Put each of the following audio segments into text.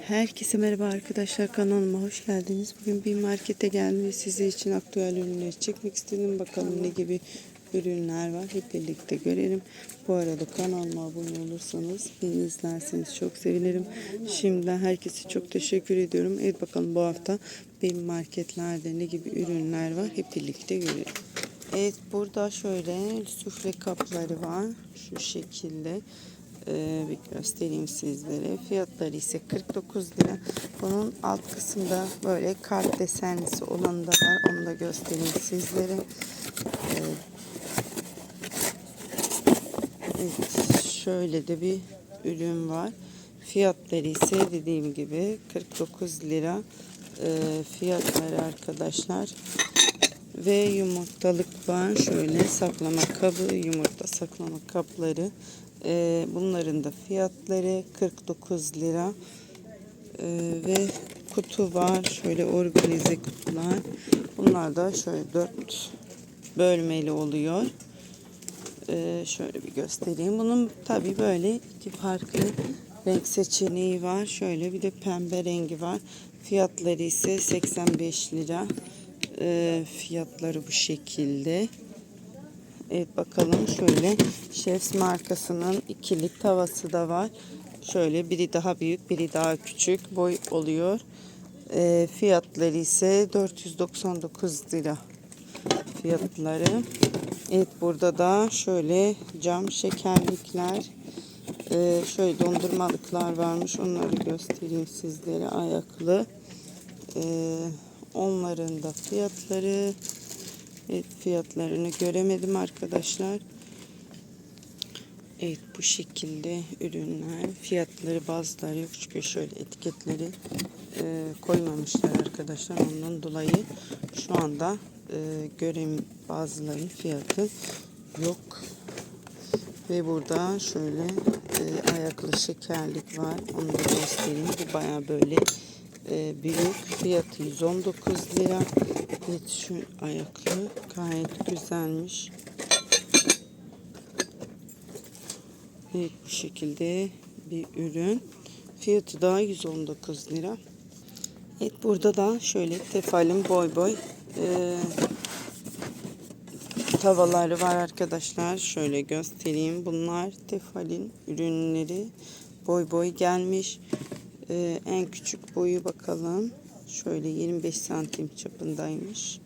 Herkese merhaba arkadaşlar kanalıma hoş geldiniz. Bugün bir markete geldim ve sizler için aktüel ürünleri çekmek istedim. Bakalım ne gibi ürünler var hep birlikte görelim. Bu arada kanalıma abone olursanız beni izlerseniz çok sevinirim. Şimdiden herkese çok teşekkür ediyorum. Evet bakalım bu hafta benim marketlerde ne gibi ürünler var hep birlikte görelim. Evet burada şöyle sufle kapları var şu şekilde. Ee, bir göstereyim sizlere. Fiyatları ise 49 lira. Bunun alt kısımda böyle kalp desenlisi olanı da var. Onu da göstereyim sizlere. Ee, evet, şöyle de bir ürün var. Fiyatları ise dediğim gibi 49 lira. Ee, fiyatları arkadaşlar ve yumurtalık var. Şöyle saklama kabı, yumurta saklama kapları. Ee, bunların da fiyatları 49 lira. Ee, ve kutu var. Şöyle organize kutular. Bunlar da şöyle 4 bölmeli oluyor. Ee, şöyle bir göstereyim. Bunun tabi böyle iki farklı renk seçeneği var. Şöyle bir de pembe rengi var. Fiyatları ise 85 lira. Ee, fiyatları bu şekilde. Evet bakalım şöyle Chefs markasının ikili tavası da var. Şöyle biri daha büyük biri daha küçük boy oluyor. Ee, fiyatları ise 499 lira fiyatları. Evet burada da şöyle cam şekerlikler ee, şöyle dondurmalıklar varmış onları göstereyim sizlere ayaklı. Ee, onların da fiyatları Evet fiyatlarını göremedim arkadaşlar. Evet bu şekilde ürünler fiyatları bazıları yok çünkü şöyle etiketleri e, koymamışlar arkadaşlar. Ondan dolayı şu anda e, görem bazılarının fiyatı yok. Ve burada şöyle e, ayaklı şekerlik var. Onu da göstereyim. Bu baya böyle e, büyük. Fiyatı 119 lira Şu ayaklı gayet güzelmiş. Evet bu şekilde bir ürün. Fiyatı da 119 lira. Evet burada da şöyle tefalin boy boy e, tavaları var arkadaşlar. Şöyle göstereyim. Bunlar tefalin ürünleri boy boy gelmiş. E, en küçük boyu bakalım. Şöyle 25 santim çapındaymış.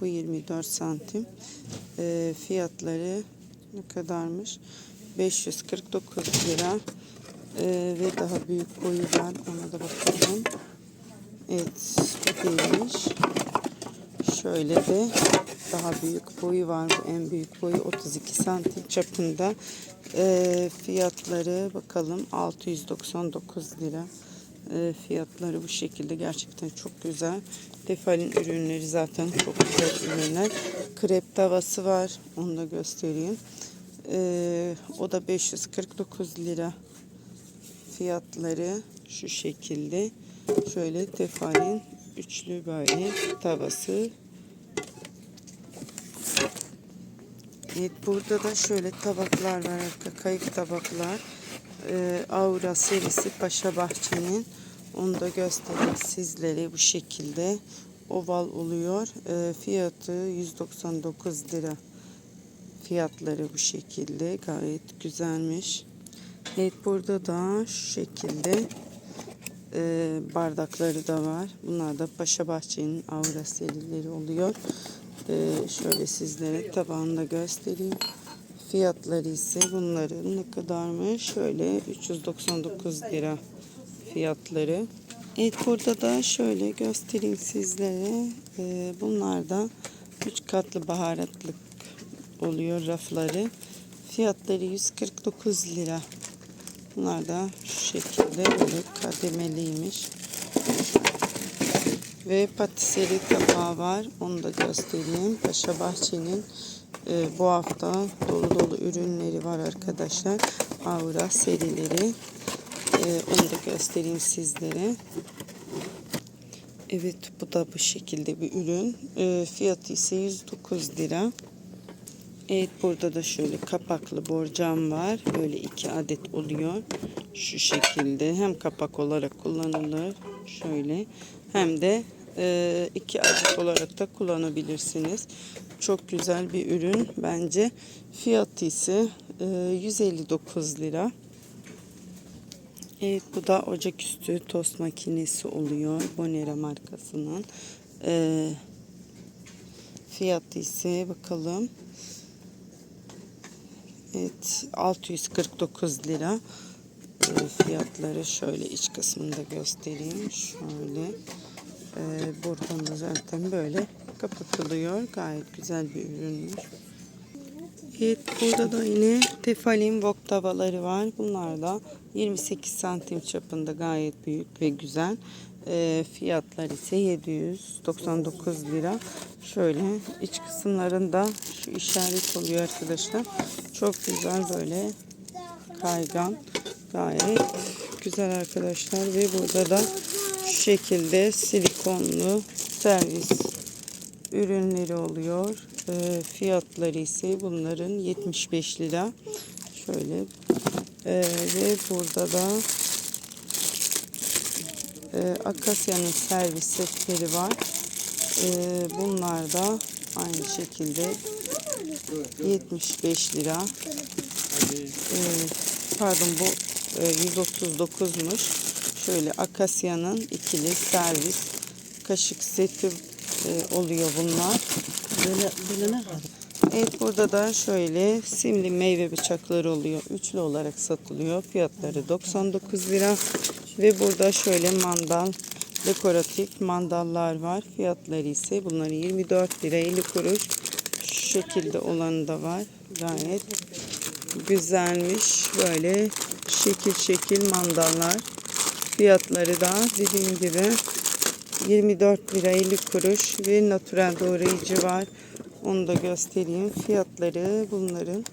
Bu 24 santim. E, fiyatları ne kadarmış? 549 lira. E, ve daha büyük boyu var. Ona da bakalım. Evet bu değilmiş. Şöyle de daha büyük boyu var. Bu en büyük boyu 32 santim çapında. E, fiyatları bakalım 699 lira. E, fiyatları bu şekilde gerçekten çok güzel. Tefal'in ürünleri zaten çok güzel ürünler. Krep tavası var. Onu da göstereyim. E, o da 549 lira. Fiyatları şu şekilde. Şöyle Tefal'in üçlü böyle tavası. Evet burada da şöyle tabaklar var. Kayık tabaklar e, Aura serisi Paşa Bahçe'nin. Onu da göstereyim sizlere bu şekilde. Oval oluyor. E, fiyatı 199 lira. Fiyatları bu şekilde. Gayet güzelmiş. Evet burada da şu şekilde e, bardakları da var. Bunlar da Paşa Bahçe'nin Aura serileri oluyor. E, şöyle sizlere tabağını da göstereyim. Fiyatları ise bunların ne kadarmış? Şöyle 399 lira fiyatları. Evet burada da şöyle göstereyim sizlere. Ee, bunlar da 3 katlı baharatlık oluyor rafları. Fiyatları 149 lira. Bunlar da şu şekilde böyle kademeliymiş. Ve patiseri tabağı var. Onu da göstereyim. Paşa Bahçe'nin e, bu hafta dolu dolu ürünleri var arkadaşlar. Aura serileri. E, onu da göstereyim sizlere. Evet bu da bu şekilde bir ürün. E, fiyatı ise 109 lira. Evet burada da şöyle kapaklı borcam var. Böyle iki adet oluyor. Şu şekilde hem kapak olarak kullanılır. Şöyle hem de e, iki adet olarak da kullanabilirsiniz. Çok güzel bir ürün bence. Fiyatı ise e, 159 lira. Evet bu da ocaküstü tost makinesi oluyor. Bonera markasının. E, fiyatı ise bakalım. Evet 649 lira Ee, fiyatları şöyle iç kısmında göstereyim şöyle ee, buradan da zaten böyle kapatılıyor. Gayet güzel bir ürünmüş. Evet burada da yine tefalin wok tavaları var. Bunlar da 28 santim çapında gayet büyük ve güzel. Ee, fiyatlar ise 799 lira. Şöyle iç kısımlarında şu işaret oluyor arkadaşlar. Çok güzel böyle kaygan. Gayet güzel arkadaşlar. Ve burada da şekilde silikonlu servis ürünleri oluyor Ee, fiyatları ise bunların 75 lira şöyle Ee, ve burada da e, Akasya'nın servis setleri var. E, bunlar da aynı şekilde 75 lira. Pardon bu e, 139'muş. Şöyle Akasya'nın ikili servis kaşık seti e, oluyor bunlar. Böyle, böyle ne kadar? Evet burada da şöyle simli meyve bıçakları oluyor. Üçlü olarak satılıyor. Fiyatları 99 lira. Ve burada şöyle mandal dekoratif mandallar var. Fiyatları ise bunların 24 lira 50 kuruş. Şu şekilde olanı da var. Gayet güzelmiş. Böyle şekil şekil mandallar. Fiyatları da dediğim gibi 24 lira 50 kuruş ve natürel doğrayıcı var. Onu da göstereyim. Fiyatları bunların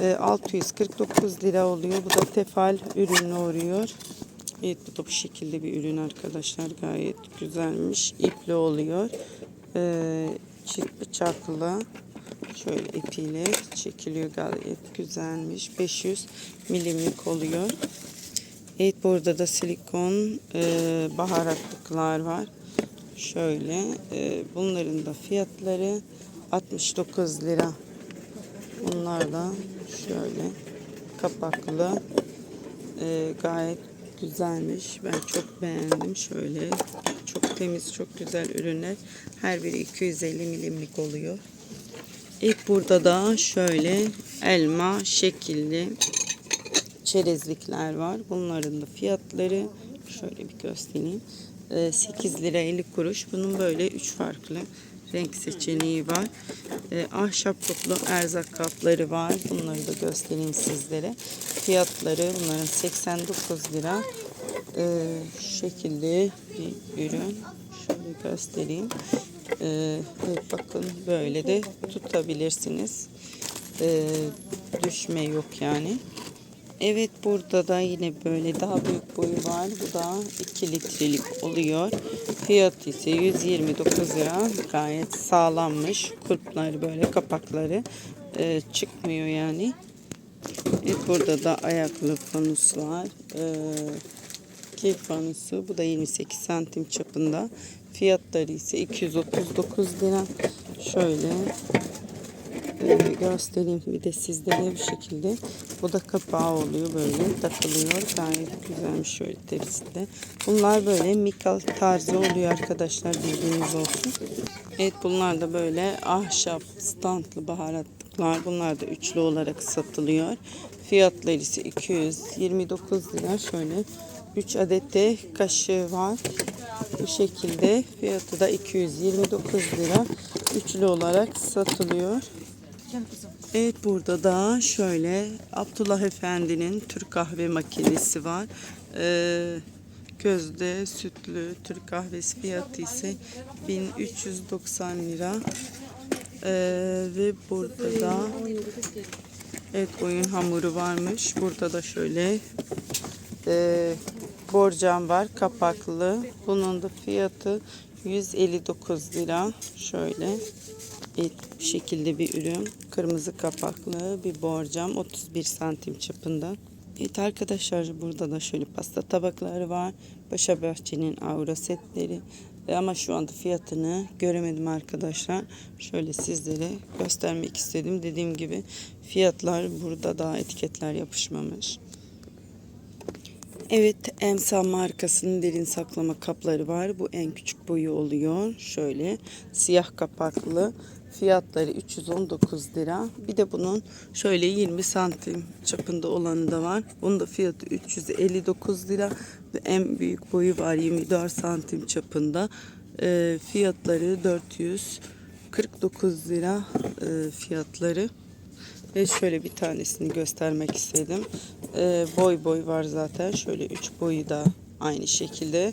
e, 649 lira oluyor. Bu da tefal ürünü oluyor. Evet bu da bu şekilde bir ürün arkadaşlar. Gayet güzelmiş. İpli oluyor. E, çift bıçaklı. Şöyle ipiyle çekiliyor. Gayet güzelmiş. 500 milimlik oluyor. Evet burada da silikon e, baharatlıklar var. Şöyle e, bunların da fiyatları 69 lira. Bunlar da şöyle kapaklı e, gayet güzelmiş. Ben çok beğendim. Şöyle çok temiz, çok güzel ürünler. Her biri 250 milimlik oluyor. İlk burada da şöyle elma şekilli çerezlikler var. Bunların da fiyatları şöyle bir göstereyim. Ee, 8 lira 50 kuruş. Bunun böyle 3 farklı renk seçeneği var. Ee, ahşap kaplı erzak kapları var. Bunları da göstereyim sizlere. Fiyatları bunların 89 lira. Ee, şu şekilde bir ürün. Şöyle göstereyim. Ee, bakın böyle de tutabilirsiniz. Ee, düşme yok yani. Evet burada da yine böyle daha büyük boyu var. Bu da 2 litrelik oluyor. Fiyat ise 129 lira. Gayet sağlammış. Kulpları böyle kapakları e, çıkmıyor yani. Evet burada da ayaklı fanus var. E, keyif fanusu. Bu da 28 santim çapında. Fiyatları ise 239 lira. Şöyle ee, göstereyim bir de sizlere bu şekilde. Bu da kapağı oluyor böyle takılıyor. Gayet güzelmiş şöyle tepside. Bunlar böyle mikal tarzı oluyor arkadaşlar bilginiz olsun. Evet bunlar da böyle ahşap standlı baharatlıklar. Bunlar da üçlü olarak satılıyor. Fiyatları ise 229 lira. Şöyle 3 adet de kaşığı var. Bu şekilde fiyatı da 229 lira. Üçlü olarak satılıyor. Gel kızım. Evet burada da şöyle Abdullah Efendi'nin Türk kahve makinesi var. Ee, közde sütlü Türk kahvesi fiyatı ise 1390 lira. Ee, ve burada da evet oyun hamuru varmış. Burada da şöyle e, borcam var kapaklı. Bunun da fiyatı 159 lira. Şöyle bu şekilde bir ürün. Kırmızı kapaklı bir borcam 31 santim çapında. Evet arkadaşlar burada da şöyle pasta tabakları var. Paşa Bahçe'nin aura setleri. Ama şu anda fiyatını göremedim arkadaşlar. Şöyle sizlere göstermek istedim. Dediğim gibi fiyatlar burada daha etiketler yapışmamış. Evet, Emsa markasının derin saklama kapları var. Bu en küçük boyu oluyor. Şöyle siyah kapaklı. Fiyatları 319 lira. Bir de bunun şöyle 20 santim çapında olanı da var. Bunun da fiyatı 359 lira. Ve en büyük boyu var 24 santim çapında. Ee, fiyatları 449 lira e, fiyatları. Ve şöyle bir tanesini göstermek istedim. Ee, boy boy var zaten. Şöyle üç boyu da aynı şekilde.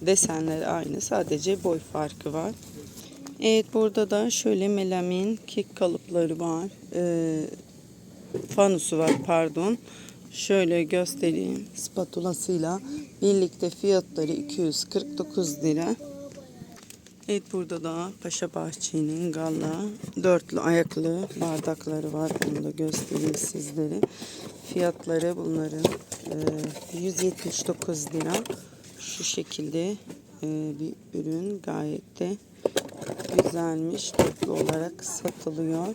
Desenler aynı. Sadece boy farkı var. Evet burada da şöyle melamin kek kalıpları var. Ee, fanusu var pardon. Şöyle göstereyim. Spatulasıyla birlikte fiyatları 249 lira. Evet burada da Paşa Bahçe'nin galla dörtlü ayaklı bardakları var. Onu da göstereyim sizlere. Fiyatları bunların e, 179 lira. Şu şekilde e, bir ürün gayet de güzelmiş. Dörtlü olarak satılıyor.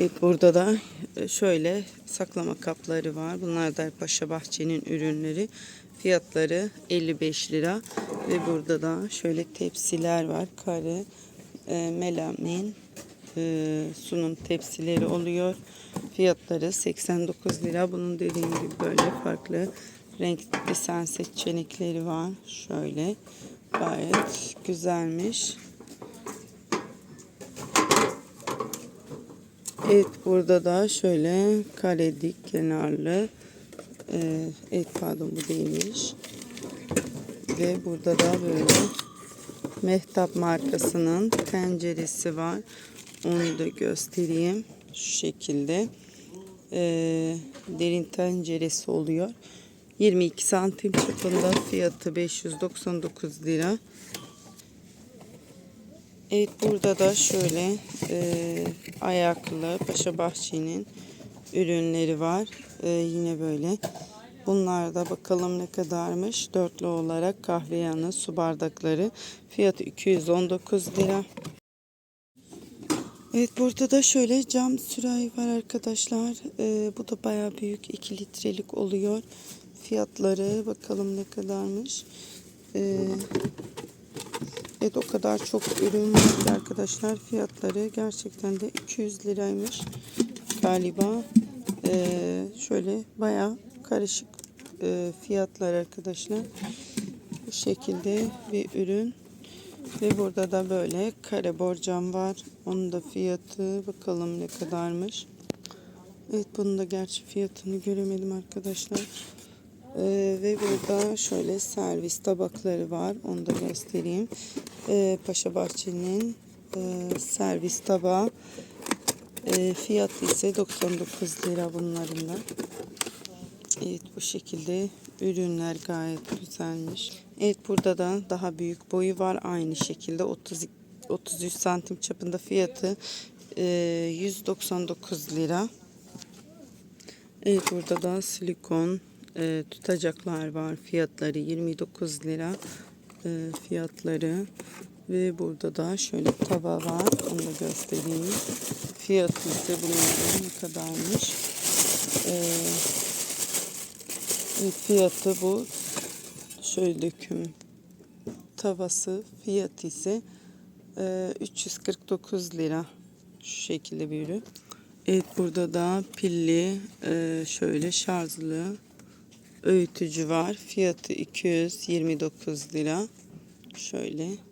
Evet burada da e, şöyle saklama kapları var. Bunlar da Paşa Bahçe'nin ürünleri. Fiyatları 55 lira. Ve burada da şöyle tepsiler var. Kare, e, melamin, e, sunum tepsileri oluyor. Fiyatları 89 lira. Bunun dediğim gibi böyle farklı renk desen seçenekleri var. Şöyle gayet güzelmiş. Evet burada da şöyle kare dik kenarlı e, evet pardon bu değilmiş. Ve burada da böyle Mehtap markasının tenceresi var. Onu da göstereyim şu şekilde. E, derin tenceresi oluyor. 22 santim çapında fiyatı 599 lira. Evet burada da şöyle e, ayaklı Paşa Bahçe'nin ürünleri var. E, yine böyle. Bunlar da bakalım ne kadarmış. Dörtlü olarak kahve yanı su bardakları. Fiyatı 219 lira. Evet burada da şöyle cam sürahi var arkadaşlar. E, bu da baya büyük 2 litrelik oluyor. Fiyatları bakalım ne kadarmış. E, Evet o kadar çok ürün var arkadaşlar. Fiyatları gerçekten de 200 liraymış galiba. Ee, şöyle baya karışık e, fiyatlar arkadaşlar. Bu şekilde bir ürün. Ve burada da böyle kare borcam var. Onun da fiyatı bakalım ne kadarmış. Evet bunun da gerçi fiyatını göremedim arkadaşlar. Ee, ve burada şöyle servis tabakları var. Onu da göstereyim. Ee, Paşa Bahçe'nin e, servis tabağı. E, fiyatı ise 99 lira bunların da. Evet bu şekilde ürünler gayet güzelmiş. Evet burada da daha büyük boyu var. Aynı şekilde 30 33 santim çapında fiyatı e, 199 lira. Evet burada da silikon e, tutacaklar var. Fiyatları 29 lira e, fiyatları ve burada da şöyle tava var. Onu da göstereyim. Fiyatı ise bunların ne kadarmış? E, e, fiyatı bu. Şöyle döküm tavası fiyatı ise e, 349 lira. Şu şekilde bir ürün. Evet burada da pilli e, şöyle şarjlı öğütücü var. Fiyatı 229 lira. Şöyle.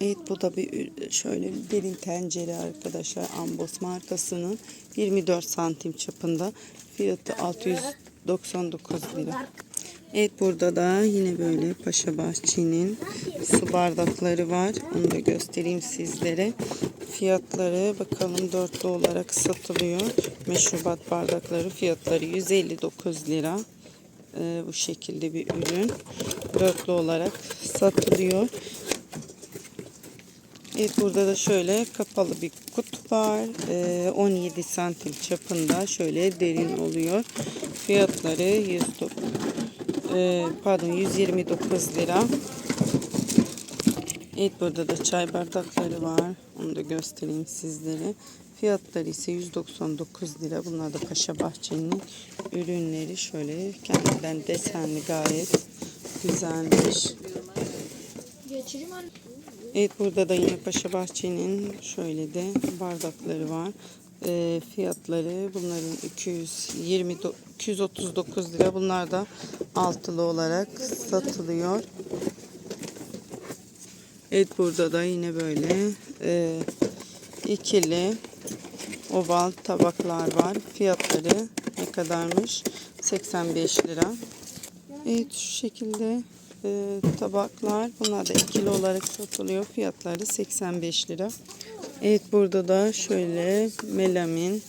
Evet bu da bir şöyle bir derin tencere arkadaşlar. Ambos markasının 24 santim çapında. Fiyatı 699 lira. Evet burada da yine böyle Paşa Bahçe'nin su bardakları var. Onu da göstereyim sizlere. Fiyatları bakalım dörtlü olarak satılıyor. Meşrubat bardakları fiyatları 159 lira. Ee, bu şekilde bir ürün. Dörtlü olarak satılıyor. Evet burada da şöyle kapalı bir kutu var. Ee, 17 santim çapında şöyle derin oluyor. Fiyatları 100 e, pardon 129 lira. Evet burada da çay bardakları var. Onu da göstereyim sizlere. Fiyatları ise 199 lira. Bunlar da Paşa Bahçe'nin ürünleri. Şöyle kendinden desenli gayet güzelmiş. Geçireyim anne. Evet burada da yine Paşa Bahçe'nin şöyle de bardakları var. Ee, fiyatları bunların 220 do- 239 lira. Bunlar da altılı olarak satılıyor. Evet burada da yine böyle e, ikili oval tabaklar var. Fiyatları ne kadarmış? 85 lira. Evet şu şekilde e, tabaklar. Bunlar da ikili olarak satılıyor. Fiyatları 85 lira. Evet burada da şöyle melamin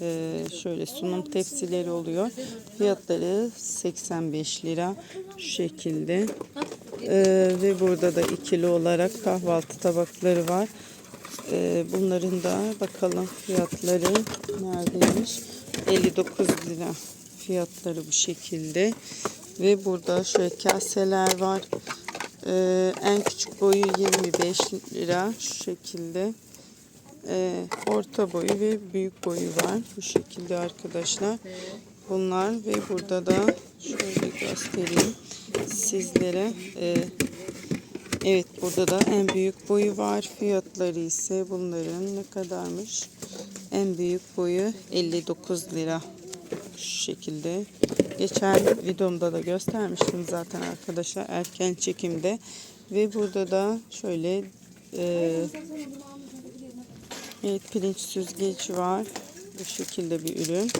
e, şöyle sunum tepsileri oluyor. Fiyatları 85 lira şu şekilde. E, ve burada da ikili olarak kahvaltı tabakları var. E, bunların da bakalım fiyatları neredeymiş? 59 lira fiyatları bu şekilde. Ve burada şöyle kaseler var. Ee, en küçük boyu 25 lira şu şekilde. Ee, orta boyu ve büyük boyu var. Bu şekilde arkadaşlar. Bunlar ve burada da şöyle göstereyim sizlere. Ee, evet burada da en büyük boyu var. Fiyatları ise bunların ne kadarmış? En büyük boyu 59 lira şu şekilde. Geçen videomda da göstermiştim zaten arkadaşlar erken çekimde. Ve burada da şöyle e, evet, pirinç süzgeci var. Bu şekilde bir ürün.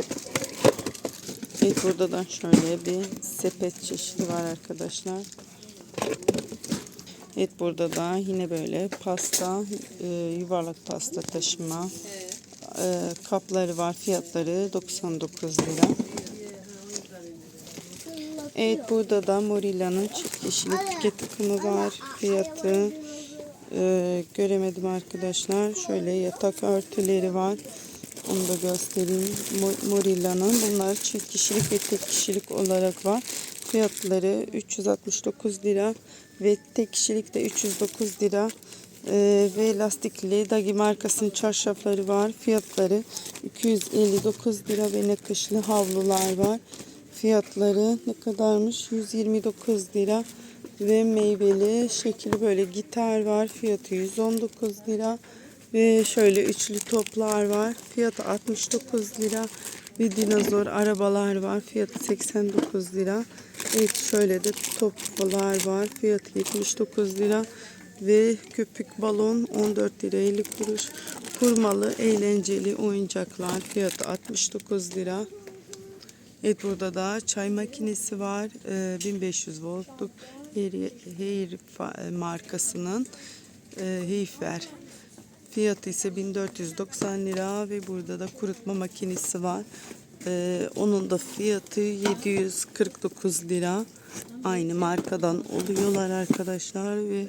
Evet burada da şöyle bir sepet çeşidi var arkadaşlar. Evet burada da yine böyle pasta, e, yuvarlak pasta taşıma e, kapları var. Fiyatları 99 lira. Evet burada da Morilla'nın çift kişilik tüket takımı var. Fiyatı e, göremedim arkadaşlar. Şöyle yatak örtüleri var. Onu da göstereyim. Mo- Morilla'nın bunlar çift kişilik ve tek kişilik olarak var. Fiyatları 369 lira ve tek kişilik de 309 lira. E, ve lastikli Dagi markasının çarşafları var. Fiyatları 259 lira ve nakışlı havlular var. Fiyatları ne kadarmış? 129 lira ve meyveli şekilli böyle gitar var. Fiyatı 119 lira ve şöyle üçlü toplar var. Fiyatı 69 lira ve dinozor arabalar var. Fiyatı 89 lira. Evet şöyle de toplar var. Fiyatı 79 lira ve köpük balon 14 lira 50 kuruş. Kurmalı eğlenceli oyuncaklar fiyatı 69 lira. Evet burada da çay makinesi var. Ee, 1500 voltluk fa- markasının e, Heyfer. Fiyatı ise 1490 lira ve burada da kurutma makinesi var. Ee, onun da fiyatı 749 lira. Aynı markadan oluyorlar arkadaşlar ve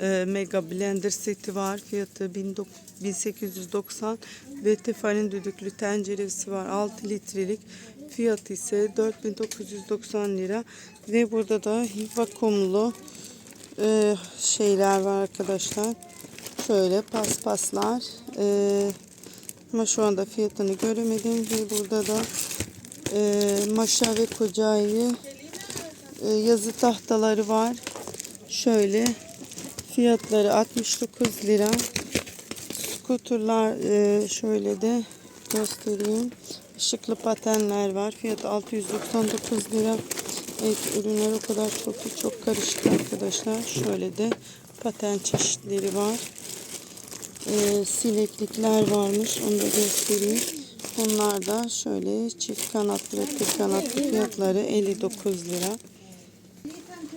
e, Mega Blender seti var. Fiyatı 19- 1890 ve Tefal'in düdüklü tenceresi var. 6 litrelik. Fiyatı ise 4990 lira. Ve burada da vakumlu e, şeyler var arkadaşlar. Şöyle paspaslar. E, ama şu anda fiyatını göremedim. Ve burada da e, maşa ve kocaeli e, yazı tahtaları var. Şöyle fiyatları 69 lira. Skuterlar e, şöyle de göstereyim. Işıklı patenler var. Fiyatı 699 lira. Evet ürünler o kadar çok ki çok karışık arkadaşlar. Şöyle de paten çeşitleri var. E, sileklikler varmış. Onu da göstereyim. Bunlar da şöyle çift kanatlı tek kanatlı fiyatları 59 lira.